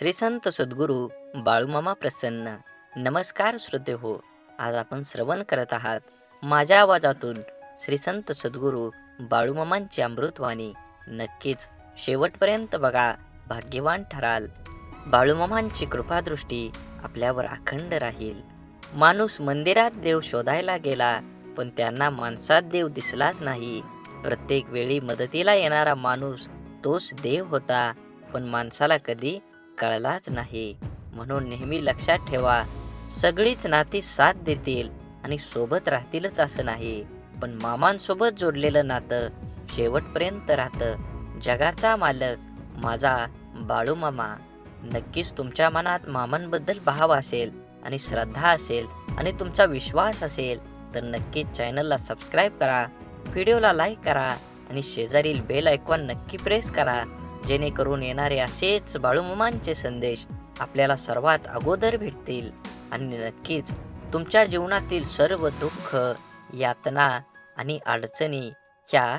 श्री संत सद्गुरू बाळूमामा प्रसन्न. नमस्कार श्रोते हो आज आपण श्रवण करत आहात माझ्या आवाजातून श्री संत सद्गुरू बाळूमामांची अमृतवाणी. नक्कीच शेवटपर्यंत बघा भाग्यवान ठराल. बाळूमामांची कृपादृष्टी आपल्यावर अखंड राहील. माणूस मंदिरात देव शोधायला गेला पण त्यांना माणसात देव दिसलाच नाही. प्रत्येक वेळी मदतीला येणारा माणूस तोच देव होता पण माणसाला कधी कळलाच नाही. म्हणून नेहमी लक्षात ठेवा सगळीच नाती साथ देतील आणि सोबत राहतीलच असं नाही. पण मामांसोबत जोडलेलं नातं शेवटपर्यंत राहतं. जगाचा मालक माझा बाळू मामा. नक्कीच तुमच्या मनात मामांबद्दल भाव असेल आणि श्रद्धा असेल आणि तुमचा विश्वास असेल तर नक्कीच चॅनलला सबस्क्राईब करा व्हिडिओला लाईक करा आणि शेजारील बेल ऐकवा नक्की प्रेस करा. जेणेकरून येणारे असेच बाळूमामांचे संदेश आपल्याला सर्वात अगोदर भेटतील. आणि नक्कीच तुमच्या जीवनातील सर्व दुःख यातना आणि अडचणी ह्या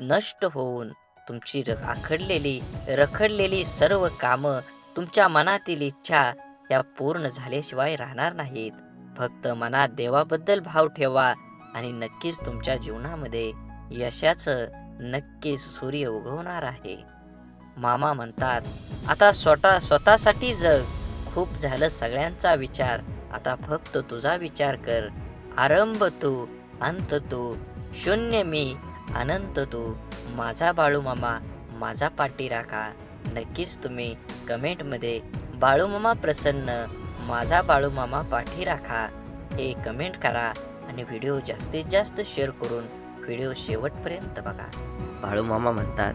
नष्ट होऊन तुमची र आखडलेली रखडलेली सर्व कामं तुमच्या मनातील इच्छा या पूर्ण झाल्याशिवाय राहणार नाहीत. फक्त मनात देवाबद्दल भाव ठेवा आणि नक्कीच तुमच्या जीवनामध्ये यशाचं नक्कीच सूर्य उगवणार आहे. मामा म्हणतात आता स्वतः स्वतःसाठी जग. खूप झालं सगळ्यांचा विचार. आता फक्त तुझा विचार कर. आरंभ तू अंत तू. शून्य मी अनंत तू. माझा बाळू मामा माझा पाठी राखा. नक्कीच तुम्ही कमेंटमध्ये बाळूमामा प्रसन्न माझा बाळू मामा पाठी राखा. हे कमेंट करा आणि व्हिडिओ जास्तीत जास्त शेअर करून व्हिडिओ शेवटपर्यंत बघा. बाळूमामा म्हणतात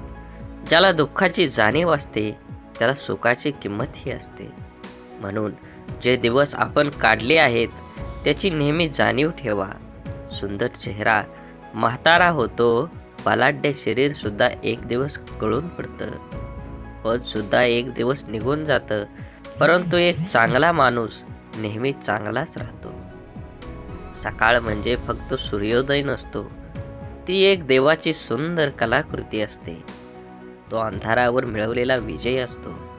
ज्याला दुःखाची जाणीव असते त्याला सुखाची किंमतही असते. म्हणून जे दिवस आपण काढले आहेत त्याची नेहमी जाणीव ठेवा. सुंदर चेहरा म्हातारा होतो बलाढ्य शरीरसुद्धा एक दिवस गळून पडतं. पदसुद्धा एक दिवस निघून जातं परंतु एक चांगला माणूस नेहमी चांगलाच राहतो. सकाळ म्हणजे फक्त सूर्योदय नसतो ती एक देवाची सुंदर कलाकृती असते. तो अंधारावर मिळवलेला विजय असतो.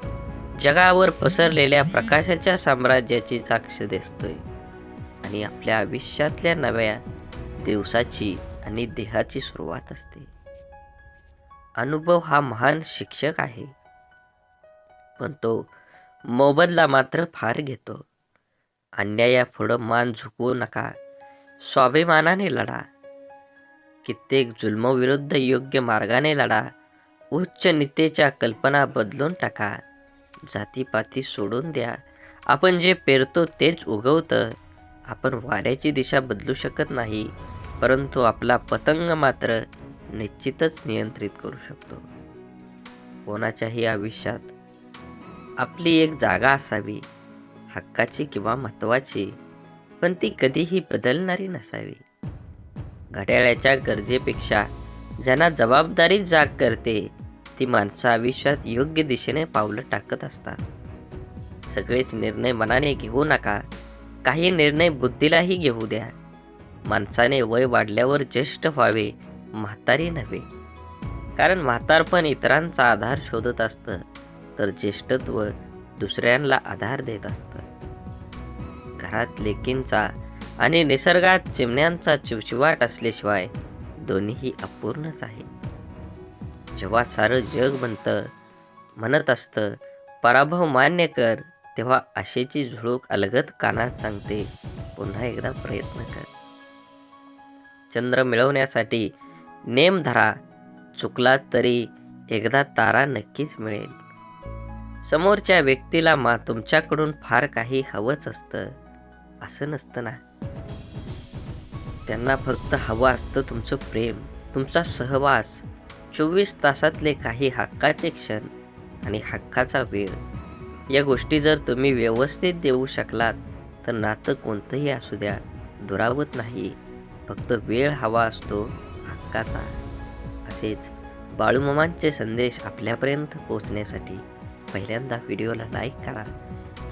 जगावर पसरलेल्या प्रकाशाच्या साम्राज्याची साक्ष दिसतोय आणि आपल्या आयुष्यातल्या नव्या दिवसाची आणि देहाची सुरुवात असते. अनुभव हा महान शिक्षक आहे. पण तो मोबदला मात्र फार घेतो. अन्यायापुढं मान झुकवू नका. स्वाभिमानाने लढा. कित्येक जुल्मविरुद्ध योग्य मार्गाने लढा. उच्च नीतीच्या कल्पना बदलून टाका. जातीपाती सोडून द्या. आपण जे पेरतो तेच उगवतं. आपण वाऱ्याची दिशा बदलू शकत नाही परंतु आपला पतंग मात्र निश्चितच नियंत्रित करू शकतो. कोणाच्याही आयुष्यात आपली एक जागा असावी हक्काची किंवा महत्त्वाची पण ती कधीही बदलणारी नसावी. घड्याळ्याच्या गरजेपेक्षा ज्यांना जबाबदारी जाग करते ती माणसं आयुष्यात योग्य दिशेने पावलं टाकत असतात. सगळेच निर्णय मनाने घेऊ नका. काही निर्णय बुद्धीलाही घेऊ द्या. माणसाने वय वाढल्यावर ज्येष्ठ व्हावे म्हातारी नव्हे. कारण म्हातारपण इतरांचा आधार शोधत असतं तर ज्येष्ठत्व दुसऱ्यांना आधार देत असतं. घरात लेकींचा आणि निसर्गात चिमण्यांचा चिवचिवाट असल्याशिवाय दोन्हीही अपूर्णच आहे. जेव्हा सारं जग म्हणतं म्हणत असतं पराभव मान्य कर तेव्हा आशेची झुळूक अलगद कानात सांगते पुन्हा एकदा प्रयत्न कर. चंद्र मिळवण्यासाठी नेम धरा चुकला तरी एकदा तारा नक्कीच मिळेल. समोरच्या व्यक्तीला मा तुमच्याकडून फार काही हवंच असतं. असं नसतं ना. त्यांना फक्त हवं असतं तुमचं प्रेम तुमचा सहवास. चोवीस तासातले काही हक्काचे क्षण आणि हक्काचा वेळ. या गोष्टी जर तुम्ही व्यवस्थित देऊ शकलात तर नातं कोणतंही असू द्या दुरावत नाही. फक्त वेळ हवा असतो हक्काचा. असेच बाळूमामांचे संदेश आपल्यापर्यंत पोहोचण्यासाठी पहिल्यांदा व्हिडिओला लाईक करा.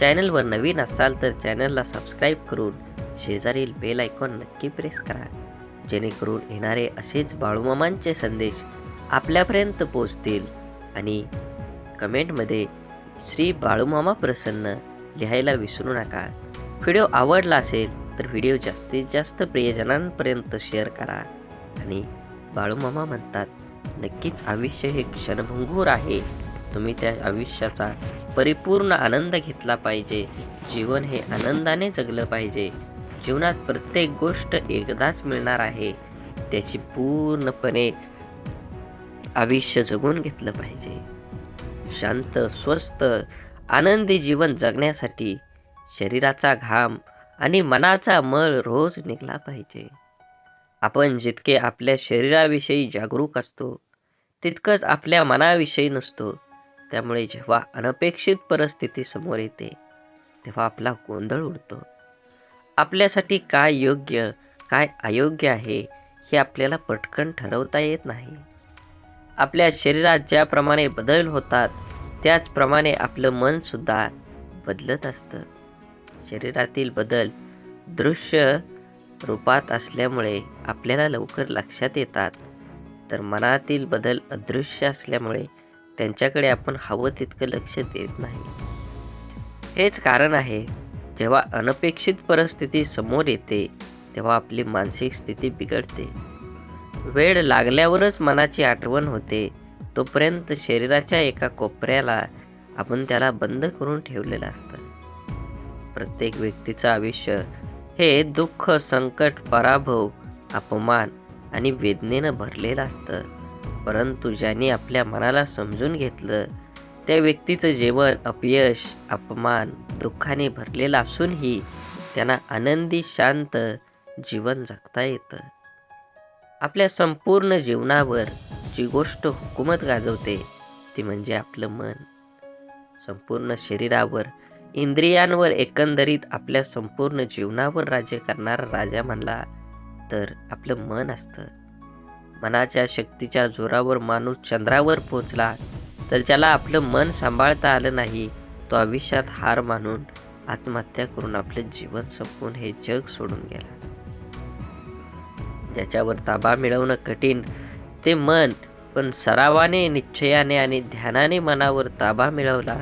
चॅनलवर नवीन असाल तर चॅनलला सबस्क्राईब करून शेजारील बेल आयकॉन नक्की प्रेस करा. जेणेकरून येणारे असेच बाळूमामांचे संदेश आपल्यापर्यंत पोचतील आणि कमेंटमध्ये श्री बाळूमामा प्रसन्न लिहायला विसरू नका. व्हिडिओ आवडला असेल तर व्हिडिओ जास्तीत जास्त प्रियजनांपर्यंत शेअर करा. आणि बाळूमामा म्हणतात नक्कीच आयुष्य हे क्षणभंगूर आहे. तुम्ही त्या आयुष्याचा परिपूर्ण आनंद घेतला पाहिजे. जीवन हे आनंदाने जगलं पाहिजे. जीवनात प्रत्येक गोष्ट एकदाच मिळणार आहे. त्याची पूर्णपणे आयुष्य जगून घेतलं पाहिजे. शांत स्वस्थ आनंदी जीवन जगण्यासाठी शरीराचा घाम आणि मनाचा मळ रोज निघला पाहिजे. आपण जितके आपल्या शरीराविषयी जागरूक असतो तितकंच आपल्या मनाविषयी नसतो. त्यामुळे जेव्हा अनपेक्षित परिस्थिती समोर येते तेव्हा आपला गोंधळ उडतो. आपल्यासाठी काय योग्य काय अयोग्य आहे हे आपल्याला पटकन ठरवता येत नाही. आपल्या शरीरात ज्याप्रमाणे बदल होतात त्याचप्रमाणे आपलं मनसुद्धा बदलत असतं. शरीरातील बदल दृश्य रूपात असल्यामुळे आपल्याला लवकर लक्षात येतात. तर मनातील बदल अदृश्य असल्यामुळे त्यांच्याकडे आपण हवं तितकं लक्ष देत नाही. हेच कारण आहे जेव्हा अनपेक्षित परिस्थिती समोर येते तेव्हा आपली मानसिक स्थिती बिघडते. वेळ लागल्यावरच मनाची आठवण होते. तोपर्यंत शरीराच्या एका कोपऱ्याला आपण त्याला बंद करून ठेवलेलं असतं. प्रत्येक व्यक्तीचं आयुष्य हे दुःख संकट पराभव अपमान आणि वेदनेनं भरलेलं असतं. परंतु ज्याने आपल्या मनाला समजून घेतलं त्या व्यक्तीचं जीवन अपयश अपमान दुःखाने भरलेलं असूनही त्यांना आनंदी शांत जीवन जगता येतं. आपल्या संपूर्ण जीवनावर जी गोष्ट हुकूमत गाजवते ती म्हणजे आपलं मन. संपूर्ण शरीरावर इंद्रियांवर एकंदरीत आपल्या संपूर्ण जीवनावर राज्य करणारा राजा म्हणला तर आपलं मन असतं. मनाच्या शक्तीच्या जोरावर माणूस चंद्रावर पोचला तर ज्याला आपलं मन सांभाळता आलं नाही तो आयुष्यात हार मानून आत्महत्या करून आपलं जीवन संपवून हे जग सोडून गेला. ज्याच्यावर ताबा मिळवणं कठीण ते मन पण सरावाने निश्चयाने आणि ध्यानाने मनावर ताबा मिळवला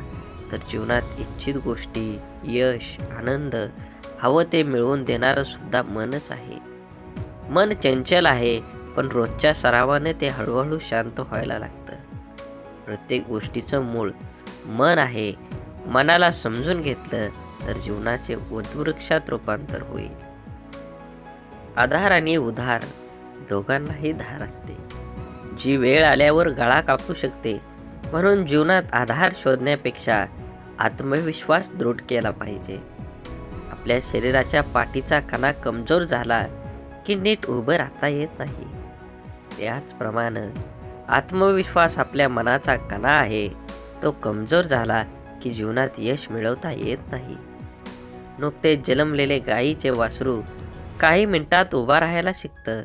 तर जीवनात इच्छित गोष्टी यश आनंद हवं ते मिळवून देणारं सुद्धा मनच आहे. मन चंचल आहे पण रोजच्या सरावाने ते हळूहळू शांत व्हायला लागतं. प्रत्येक गोष्टीचं मूळ मन आहे. मनाला समजून घेतलं तर जीवनाचे उद्वृक्षात रूपांतर होईल. आधार आणि उधार दोघांनाही धार असते. जी वेळ आल्यावर गळा कापू शकते म्हणून जीवनात आधार शोधण्यापेक्षा आत्मविश्वास दृढ केला पाहिजे. आपल्या शरीराच्या पाठीचा कणा कमजोर झाला की नीट उभं राहता येत नाही. त्याचप्रमाणे आत्मविश्वास आपल्या मनाचा कणा आहे. तो कमजोर झाला की जीवनात यश मिळवता येत नाही. नुकतेच जन्मलेले गायीचे वासरू काही मिनिटात उभा राहायला शिकतं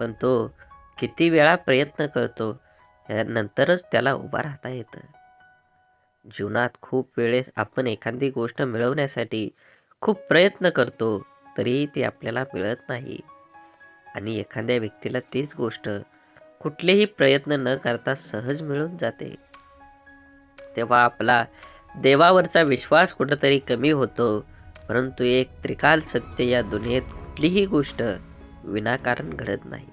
पण तो किती वेळा प्रयत्न करतो त्यानंतरच त्याला उभा राहता येतं. जीवनात खूप वेळेस आपण एखादी गोष्ट मिळवण्यासाठी खूप प्रयत्न करतो तरीही ती आपल्याला मिळत नाही. आणि एखाद्या व्यक्तीला तीच गोष्ट कुठलेही प्रयत्न न करता सहज मिळून जाते. तेव्हा आपला देवावरचा विश्वास कुठंतरी कमी होतो परंतु एक त्रिकाल सत्य या दुनियेत कुठलीही गोष्ट विनाकारण घडत नाही.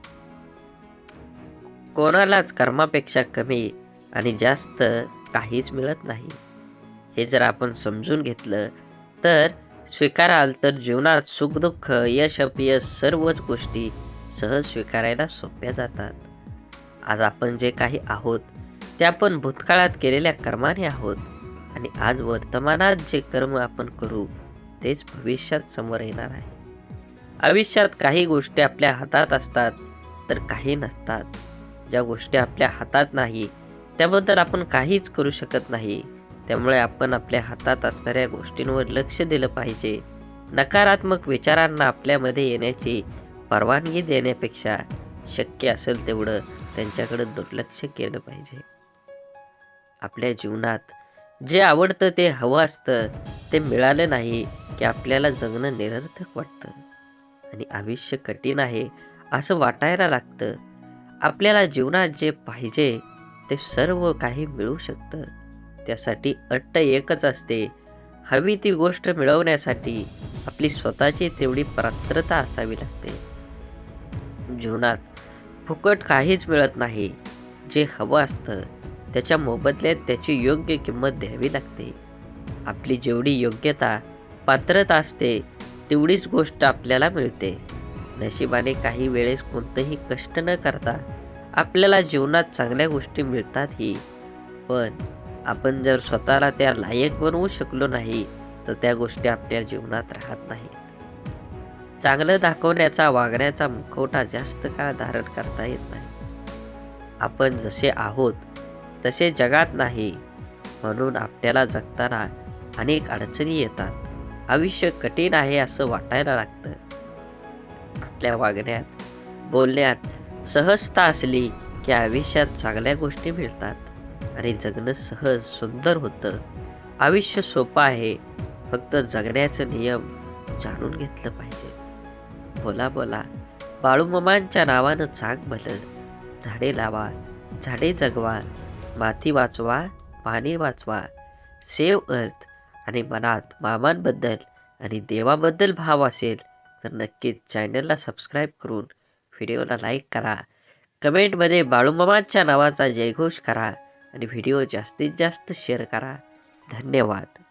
कोणालाच कर्मापेक्षा कमी आणि जास्त काहीच मिळत नाही. हे जर आपण समजून घेतलं तर स्वीकाराल तर जीवनात सुखदुःख यश अपयश सर्वच गोष्टी सहज स्वीकारायला सोप्या जातात. आज आपण जे काही आहोत ते आपण भूतकाळात केलेल्या कर्माने आहोत. आणि आज वर्तमानात जे कर्म आपण करू तेच भविष्यात समोर येणार आहे. आयुष्यात काही गोष्टी आपल्या हातात असतात तर काही नसतात. ज्या गोष्टी आपल्या हातात नाही त्याबद्दल आपण काहीच करू शकत नाही. त्यामुळे आपण आपल्या हातात असणाऱ्या गोष्टींवर लक्ष दिलं पाहिजे. नकारात्मक विचारांना आपल्यामध्ये येण्याची परवानगी देण्यापेक्षा शक्य असेल तेवढं त्यांच्याकडे दुर्लक्ष केलं पाहिजे. आपल्या जीवनात जे आवडतं ते हवं असतं ते मिळालं नाही की आपल्याला जगणं निरर्थक वाटतं. आणि आयुष्य कठीण आहे असं वाटायला लागतं. आपल्याला जीवनात जे पाहिजे ते सर्व काही मिळू शकतं. त्यासाठी अट्ट एकच असते. हवी ती गोष्ट मिळवण्यासाठी आपली स्वतःची तेवढी पात्रता असावी लागते. जीवनात फुकट काहीच मिळत नाही. जे हवं असतं त्याच्या मोबदल्यात त्याची योग्य किंमत द्यावी लागते. आपली जेवढी योग्यता पात्रता असते तेवढीच गोष्ट आपल्याला मिळते. नशिबाने काही वेळेस कोणतंही कष्ट न करता आपल्याला जीवनात चांगल्या गोष्टी मिळतातही. पण आपण जर स्वतःला त्या लायक बनवू शकलो नाही तर त्या गोष्टी आपल्या जीवनात राहत नाही चांगलं दाखवण्याचा वागण्याचा मुखवटा जास्त काळ धारण करता येत नाही. आपण जसे आहोत तसे जगात नाही म्हणून आपल्याला जगताना अनेक अडचणी येतात. आयुष्य कठीण आहे असं वाटायला लागतं. आपल्या वागण्यात बोलण्यात सहजता असली की आयुष्यात चांगल्या गोष्टी मिळतात आणि जगणं सहज सुंदर होतं. आयुष्य सोपं आहे फक्त जगण्याचं नियम जाणून घेतलं पाहिजे. बोला बोला. बाळूमामांच्या नावानं चांग भलं झाडे लावा झाडे जगवा माती वाचवा पाणी वाचवा. सेव अर्थ आणि मनात मामांबद्दल आणि देवाबद्दल भाव असेल तर नक्कीच चॅनलला सबस्क्राईब करून व्हिडिओला लाईक करा. कमेंटमध्ये बाळूमामांच्या नावाचा जयघोष करा आणि व्हिडिओ जास्तीत जास्त शेअर करा. धन्यवाद.